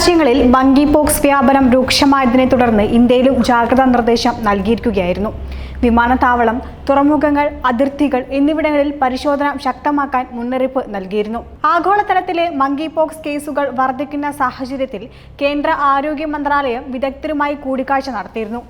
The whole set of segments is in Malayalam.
രാജ്യങ്ങളിൽ മങ്കി പോക്സ് വ്യാപനം രൂക്ഷമായതിനെ തുടർന്ന് ഇന്ത്യയിലും ജാഗ്രതാ നിർദ്ദേശം നൽകിയിരിക്കുകയായിരുന്നു. വിമാനത്താവളം തുറമുഖങ്ങൾ അതിർത്തികൾ എന്നിവിടങ്ങളിൽ പരിശോധന ശക്തമാക്കാൻ മുന്നറിയിപ്പ് നൽകിയിരുന്നു. ആഗോളതലത്തിലെ മങ്കി പോക്സ് കേസുകൾ വർദ്ധിക്കുന്ന സാഹചര്യത്തിൽ കേന്ദ്ര ആരോഗ്യ മന്ത്രാലയം വിദഗ്ധരുമായി കൂടിക്കാഴ്ച നടത്തിയിരുന്നു.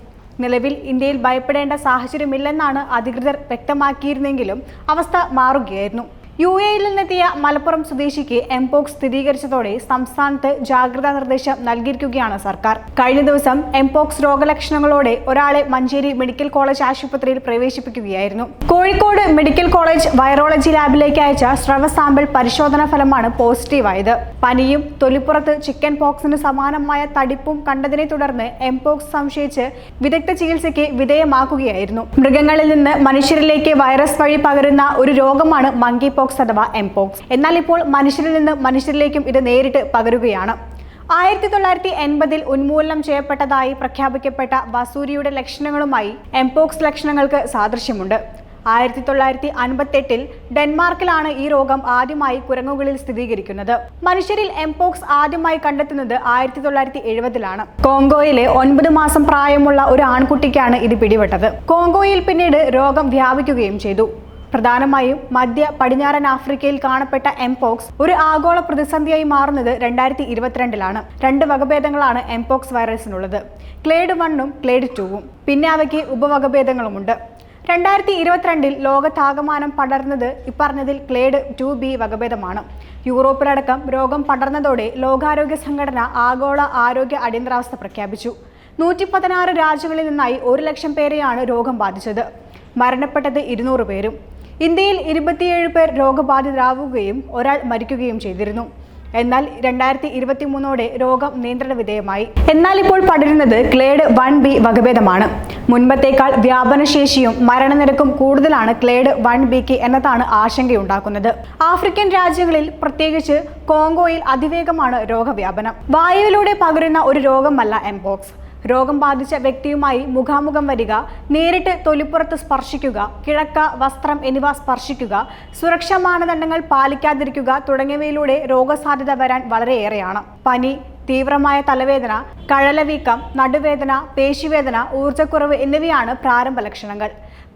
നിലവിൽ ഇന്ത്യയിൽ ഭയപ്പെടേണ്ട സാഹചര്യമില്ലെന്നാണ് അധികൃതർ വ്യക്തമാക്കിയിരുന്നെങ്കിലും അവസ്ഥ മാറുകയായിരുന്നു. യു എയിൽ നിന്നെത്തിയ മലപ്പുറം സ്വദേശിക്ക് എംപോക്സ് സ്ഥിരീകരിച്ചതോടെ സംസ്ഥാനത്ത് ജാഗ്രതാ നിർദ്ദേശം നൽകിയിരിക്കുകയാണ് സർക്കാർ. കഴിഞ്ഞ ദിവസം എംപോക്സ് രോഗലക്ഷണങ്ങളോടെ ഒരാളെ മഞ്ചേരി മെഡിക്കൽ കോളേജ് ആശുപത്രിയിൽ പ്രവേശിപ്പിക്കുകയായിരുന്നു. കോഴിക്കോട് മെഡിക്കൽ കോളേജ് വൈറോളജി ലാബിലേക്ക് അയച്ച സ്രവ സാമ്പിൾ പരിശോധനാ ഫലമാണ് പോസിറ്റീവായത്. പനിയും തൊലിപ്പുറത്ത് ചിക്കൻ പോക്സിന് സമാനമായ തടിപ്പും കണ്ടതിനെ തുടർന്ന് എംപോക്സ് സംശയിച്ച് വിദഗ്ധ ചികിത്സയ്ക്ക് വിധേയമാക്കുകയായിരുന്നു. മൃഗങ്ങളിൽ നിന്ന് മനുഷ്യരിലേക്ക് വൈറസ് വഴി പകരുന്ന ഒരു രോഗമാണ് മങ്കി പോക്സ് അഥവാ എംപോക്സ് എന്നാൽ ഇപ്പോൾ മനുഷ്യരിൽ നിന്ന് മനുഷ്യരിലേക്കും ഇത് നേരിട്ട് പകരുകയാണ്. ആയിരത്തി തൊള്ളായിരത്തി എൺപതിൽ ഉന്മൂലനം ചെയ്യപ്പെട്ടതായി പ്രഖ്യാപിക്കപ്പെട്ട വസൂരിയുടെ ലക്ഷണങ്ങളുമായി എംപോക്സ് ലക്ഷണങ്ങൾക്ക് സാദൃശ്യമുണ്ട്. ആയിരത്തി തൊള്ളായിരത്തി അൻപത്തെട്ടിൽ ഡെൻമാർക്കിലാണ് ഈ രോഗം ആദ്യമായി കുരങ്ങുകളിൽ സ്ഥിരീകരിക്കുന്നത്. മനുഷ്യരിൽ എംപോക്സ് ആദ്യമായി കണ്ടെത്തുന്നത് ആയിരത്തി തൊള്ളായിരത്തി എഴുപതിലാണ് കോങ്കോയിലെ ഒൻപത് മാസം പ്രായമുള്ള ഒരു ആൺകുട്ടിക്കാണ് ഇത് പിടിപെട്ടത്. കോങ്കോയിൽ പിന്നീട് രോഗം വ്യാപിക്കുകയും ചെയ്തു. പ്രധാനമായും മധ്യ പടിഞ്ഞാറൻ ആഫ്രിക്കയിൽ കാണപ്പെട്ട എംപോക്സ് ഒരു ആഗോള പ്രതിസന്ധിയായി മാറുന്നത് രണ്ടായിരത്തി ഇരുപത്തിരണ്ടിലാണ് രണ്ട് വകഭേദങ്ങളാണ് എംപോക്സ് വൈറസിനുള്ളത് ക്ലേഡ് വണ്ണും ക്ലേഡ് ടൂവും പിന്നെ അവയ്ക്ക് ഉപവകഭേദങ്ങളുമുണ്ട്. രണ്ടായിരത്തി ഇരുപത്തിരണ്ടിൽ ലോകത്താകമാനം പടർന്നത് ഇപ്പറഞ്ഞതിൽ ക്ലേഡ് ടു ബി വകഭേദമാണ്. യൂറോപ്പിലടക്കം രോഗം പടർന്നതോടെ ലോകാരോഗ്യ സംഘടന ആഗോള ആരോഗ്യ അടിയന്തരാവസ്ഥ പ്രഖ്യാപിച്ചു. നൂറ്റി പതിനാറ് രാജ്യങ്ങളിൽ നിന്നായി ഒരു ലക്ഷം പേരെയാണ് രോഗം ബാധിച്ചത്. മരണപ്പെട്ടത് ഇരുന്നൂറ് പേരും. ഇന്ത്യയിൽ ഇരുപത്തിയേഴ് പേർ രോഗബാധിതരാവുകയും ഒരാൾ മരിക്കുകയും ചെയ്തിരുന്നു. എന്നാൽ രണ്ടായിരത്തി ഇരുപത്തി മൂന്നോടെ രോഗം നിയന്ത്രണ വിധേയമായി. എന്നാൽ ഇപ്പോൾ പടരുന്നത് ക്ലേഡ് വൺ ബി വകഭേദമാണ്. മുൻപത്തേക്കാൾ വ്യാപനശേഷിയും മരണനിരക്കും കൂടുതലാണ് ക്ലേഡ് വൺ ബിക്ക് എന്നതാണ് ആശങ്കയുണ്ടാക്കുന്നത്. ആഫ്രിക്കൻ രാജ്യങ്ങളിൽ പ്രത്യേകിച്ച് കോങ്കോയിൽ അതിവേഗമാണ് രോഗവ്യാപനം. വായുവിലൂടെ പകരുന്ന ഒരു രോഗമല്ല എംപോക്സ് രോഗം ബാധിച്ച വ്യക്തിയുമായി മുഖാമുഖം വരിക നേരിട്ട് തൊലിപ്പുറത്ത് സ്പർശിക്കുക കിഴക്ക വസ്ത്രം എന്നിവ സ്പർശിക്കുക സുരക്ഷാ മാനദണ്ഡങ്ങൾ പാലിക്കാതിരിക്കുക തുടങ്ങിയവയിലൂടെ രോഗസാധ്യത വരാൻ വളരെയേറെയാണ്. പനി തീവ്രമായ തലവേദന കഴലവീക്കം നടുവേദന പേശിവേദന ഊർജക്കുറവ് എന്നിവയാണ് പ്രാരംഭ ലക്ഷണങ്ങൾ.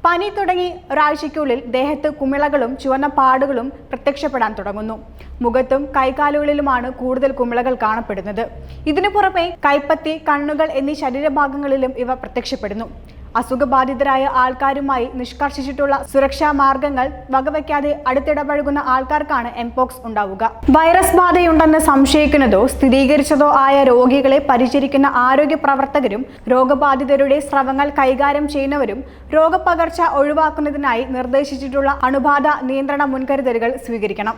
പനി തുടങ്ങി ഒരാഴ്ചയ്ക്കുള്ളിൽ ദേഹത്ത് കുമിളകളും ചുവന്ന പാടുകളും പ്രത്യക്ഷപ്പെടാൻ തുടങ്ങുന്നു. മുഖത്തും കൈകാലുകളിലുമാണ് കൂടുതൽ കുമിളകൾ കാണപ്പെടുന്നത്. ഇതിനു പുറമെ കൈപ്പത്തി കണ്ണുകൾ എന്നീ ശരീരഭാഗങ്ങളിലും ഇവ പ്രത്യക്ഷപ്പെടുന്നു. അസുഖബാധിതരായ ആൾക്കാരുമായി നിഷ്കർഷിച്ചിട്ടുള്ള സുരക്ഷാ മാർഗങ്ങൾ വകവയ്ക്കാതെ അടുത്തിടപഴകുന്ന ആൾക്കാർക്കാണ് എംപോക്സ് ഉണ്ടാവുക. വൈറസ് ബാധയുണ്ടെന്ന് സംശയിക്കുന്നതോ സ്ഥിരീകരിച്ചതോ ആയ രോഗികളെ പരിചരിക്കുന്ന ആരോഗ്യ പ്രവർത്തകരും രോഗബാധിതരുടെ സ്രവങ്ങൾ കൈകാര്യം ചെയ്യുന്നവരും രോഗപകർച്ച ഒഴിവാക്കുന്നതിനായി നിർദ്ദേശിച്ചിട്ടുള്ള അണുബാധ നിയന്ത്രണ മുൻകരുതലുകൾ സ്വീകരിക്കണം.